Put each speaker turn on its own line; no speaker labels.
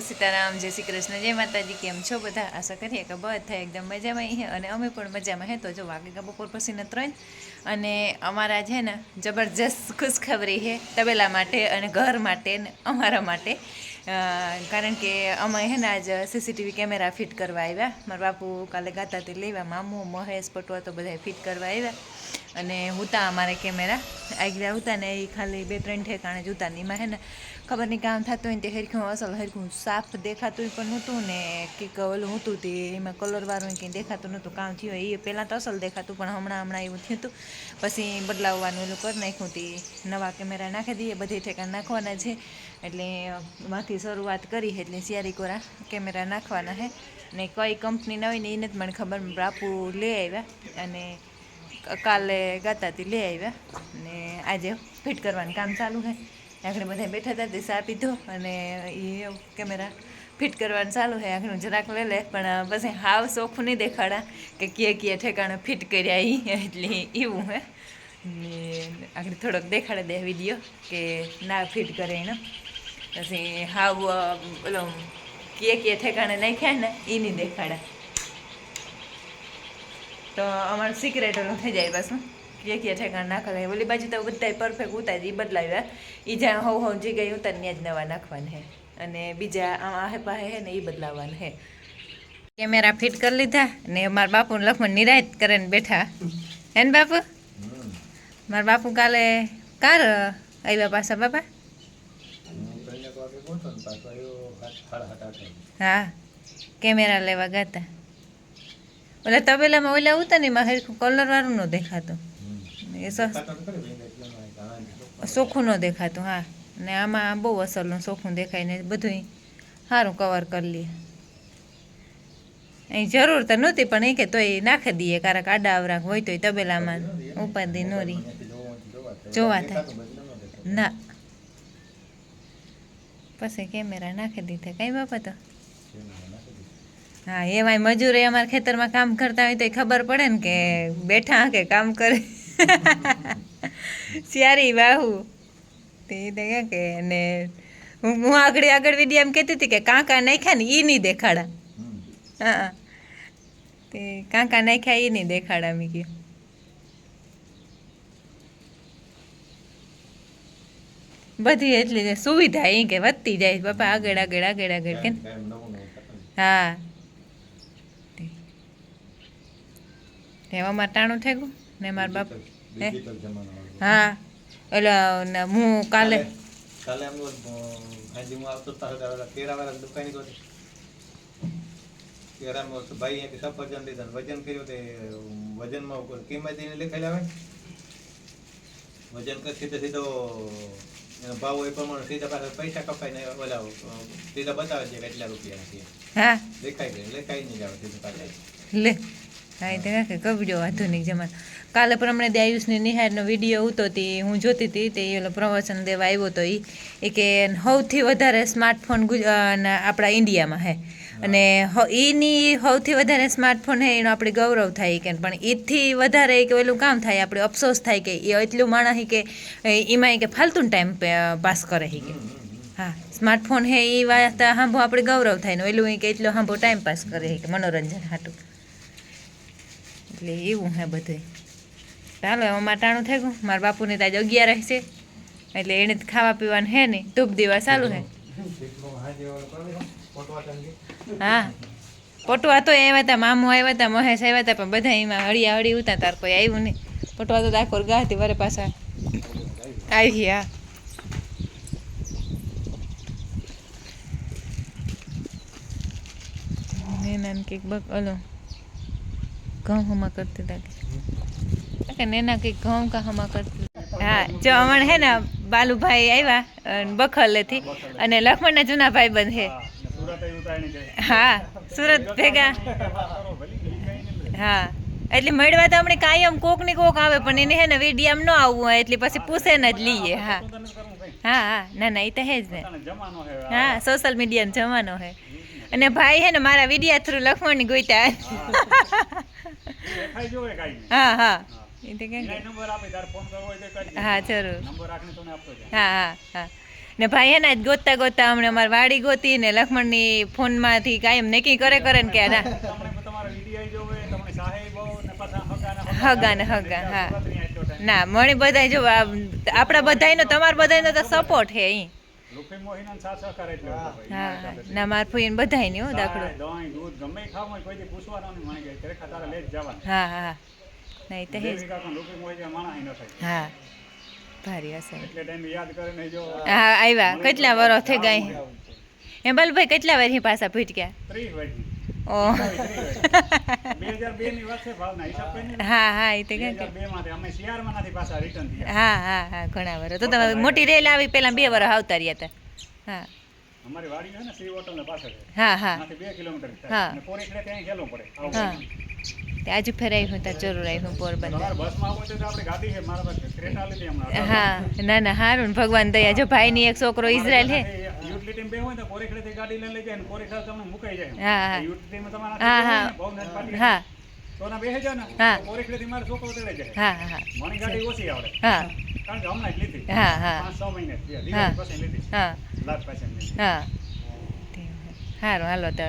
સીતારામ, જય શ્રી કૃષ્ણ, જય માતાજી, કેમ છો બધા? આશા કરીએ કે બધા એકદમ મજામાં હે અને અમે પણ મજામાં હે. તો જો વાગે કે બપોર પછીના ત્રણ અને અમારા છે ને જબરજસ્ત ખુશખબરી છે તબેલા માટે અને ઘર માટે ને અમારા માટે. કારણ કે અમે હે ને આજ સીસીટીવી કેમેરા ફિટ કરવા આવ્યા. મારા બાપુ કાલે ગાતાથી લેવા, મામુ, મહેશ પટવા તો બધા ફિટ કરવા આવ્યા. અને હુતા અમારે કેમેરા. આગળ હતા ને એ ખાલી બે ત્રણ ઠેકાણે જૂતા ને એમાં હે ને ખબર નહીં કામ થતું હોય ને તે હરખું અસલ હરખું સાફ દેખાતું પણ નહોતું ને કંઈક ઓલું હતું તે એમાં કલરવાળું કંઈ દેખાતું નહોતું કામ થયું એ પહેલાં તો અસલ દેખાતું પણ હમણાં હમણાં એવું થયું હતું. પછી બદલાવવાનું એલું કરી નાખ્યું તે નવા કેમેરા નાખી દઈએ, બધી ઠેકાણ નાખવાના છે. એટલે માંથી શરૂઆત કરી એટલે સિયારી કોરા કેમેરા નાખવાના છે ને કઈ કંપની નવી ને એને જ મને ખબર, બાપુ લઈ આવ્યા અને કાલે ગાતાથી લઈ આવ્યા ને આજે ફિટ કરવાનું કામ ચાલુ છે. આખરે બધા બેઠા હતા, તે ચા પીધો અને એ કેમેરા ફિટ કરવાનું ચાલુ છે. આગળ જરાક લઈ લે, પણ પછી હાવ સોખું નહીં દેખાડા કે કીએ કીએ ઠેકાણે ફિટ કર્યા એ એટલે એવું હે. ને આખરે થોડોક દેખાડે દે વીડિયો કે ના ફિટ કરે એનો. પછી હાવ ઓલો કીએ કીએ ઠેકાણે નાખ્યા ને એ નહીં દેખાડા. તો અમારું સિક્રેટ ઓલું થઈ જાય બસ કે કે ઠેકાણ નાખેલા ઓલી બાજુ તો બધાય પરફેક્ટ ઉતારી એ બદલાવ્યા. એ જ્યાં હવ હવ ગઈ ઉતાર, ત્યાં જ નવા નાખવાના હે. અને બીજા આહે પાહે હે ને એ બદલાવવાનું હે. કેમેરા ફિટ કરી લીધા ને મારા બાપુ લખમણ નિરાયત કરીને બેઠા. હે ને બાપુ? મારા બાપુ કાલે કાર આવ્યા પાછા બાપા? હા. કેમેરા લેવા ગયા ઓલા તબેલામાં ઓલા ઉતા ને એમાં હરખું કલર વાળું ન દેખાતું એ સોખું ન દેખાતું હા ને આમાં બહુ અસરનું સોખું દેખાય ને બધું સારું કવર કરી લઈએ અહીં જરૂર તો નહોતી પણ એ કે તોય નાખી દઈએ કારક આડા અવરાક હોય તોય તબેલામાં ઉપાધિ નોરી જોવા થાય ના પછી કેમેરા નાખી દીધા કઈ બાપા તો હા એમાંય મજૂરો અમારા ખેતરમાં કામ કરતા હોય તો ખબર પડે ને કે બેઠા કે કામ કરે. સિયારી બાહુ. તે તો કે ને હું હું આગળ આગળ વીડિયો એમ કહેતી હતી કે કાંકા નાખ્યા ને એ નહીં દેખાડા. હા તે કાંકા નાખ્યા એ નહીં દેખાડા મેં કહ્યું બધી એટલી સુવિધા એ કે વધતી જાય બાપા આગળ આગળ આગળ આગળ કે હા. એવામાં ટાણું થઈ ગયું ને મારા બાપ હા? એટલે હું કાલે
કાલે એમ આજે હું આવતો તારે તારે તેરા વાળા દુકાની ગયો તેરામાં ભાઈ અહીંયાથી સફરજન લીધા વજન કર્યું તે વજનમાં કિંમત એને લખાયેલા આવે વજન કરી સીધો સીધો એનો ભાવ એ પ્રમાણે સીધા પાસે પૈસા કપાઈને ઓલા સીધા બતાવે છે કે એટલા રૂપિયા છે. દેખાય લેખાય નહીં આવે સીધું પાછા.
લે હા તો કે કબડ્યો આધુનિક જમાનો કાલે પણ હમણાં આયુષની નિહારનો વીડિયો હતો હતી હું જોતી હતી તે ઓલો પ્રવચન દેવા આવ્યો હતો એ એ કે સૌથી વધારે સ્માર્ટફોન આપણા ઇન્ડિયામાં હે. અને એની સૌથી વધારે સ્માર્ટફોન હે, એનો આપણે ગૌરવ થાય કે પણ એથી વધારે કે પેલું કામ થાય, આપણે અફસોસ થાય કે એ એટલું માણસ કે એમાં કે ફાલતું ટાઈમ પાસ કરે કે. હા સ્માર્ટફોન હે એ વાત હાંભો આપણે ગૌરવ થાય ને ઈ કે એટલો હાંભો ટાઈમ પાસ કરે કે, મનોરંજન હાટું. એટલે એવું હે બધું. ચાલો, એમાં માટાણું થઈ ગયું. મારા બાપુને તાજ અગિયાર છે એટલે એને ખાવા પીવાનું હે ને. ધૂપ દેવા ચાલુ હે. હા. પટવા તો આવ્યા હતા મામો આવ્યા હતા મહેશ આવ્યા હતા પણ બધા એમાં હળિયા હળી ઉતા તાર કોઈ આવ્યું નહીં. પટવા તો ડાકોર ગાતી વરે પાછા આવી હા નેના કંઈક બક ઓલો ઘઉં હમા કરતી હતા કે નેના કંઈક ઘઉં કા હમા કરતી હા, જો હમણાં હે ને બાલુભાઈ આવ્યા બખલેથી અને લખમણના જૂના ભાઈ બંધ હે. હા, સુરત ભેગા. હા, એટલે મળવા તો આપણે કાયમ કોક ને કોક આવે, પણ એને હે ને વિડીયામ ન આવવું હોય, એટલે પછી પૂછે ને જ લઈએ, હા. હા હા, ના ના એ તો હે જ ને. હા સોશિયલ મીડિયાનો જમાનો હે. અને ભાઈ હે ને મારા વિડિયા થ્રુ લખમણની ગોઈતા હા હા. હા જરૂર. હા હા હા. ને ભાઈ એના જ ગોતતા ગોતતા હમણાં અમારે વાડી ગોતી ને લક્ષ્મણની ફોનમાંથી કાયમ નક્કી કરે કરે ને કે ના.
હગા ને
હગા. હા. ના મણી બધાય જો આપણા બધાયનો તમારા બધાયનો તો સપોર્ટ હે અહીં.
સહકાર એટલે
હા. હા ના માર ફૂઈને બધાયની હો દાખલો.
દૂધ ગમે ઈ હોય કોઈ પૂછવાનું નહીં ખરેખર તારે લઈ જવાનું.
હા હા નહીં તો હે
મોહી ન થાય.
ભારી અસર
એટલે ટાઈમે યાદ કરીને જો
હા આવ્યા કેટલા વરસ થઈ ગયા એ બલભાઈ કેટલા વાર પાછા ભૂટક્યા
ત્રીસ વર્ષની
ઓહ. હા હા એ તે હા હા હા ઘણા વરસ તો તમે મોટી રેલ આવી પેલા બે વર આવતા રહ્યા હતા. હા.
અમારી વાડી છે ને શ્રી હોટલ ને પાછળ.
હા હા.
બે કિલોમીટર
હા.
પડે.
હા. આજુ ફેરાઈ હું ત્યાં જરૂર આવી હું પોરબંદર. હા ના ના હારું ભગવાન દયા. જો ભાઈની એક છોકરો ઇઝરાયલ હે.
યુટિલિટી બે હોય તો પોરીખડેથી ગાડી લઈને લઈ જાય ને પોરીખડે તમને મુકાઈ જાય
હા, હા. હા, હા. હા
તો ના બેસી જાવ ને
હા.
તો પોરીખડેથી મારો છોકરો તેડે જાય.
હા હા. હા
મને ગાડી ઓછી આવડે.
હા.
કારણ કે હમણાં જ લીધી.
હા, હા.
પાંચ છ મહિને થયા.
હા.
દિવાળી પછી લીધી.
હા.
લાખ પાસે લીધી.
હા. સારું હાલો તો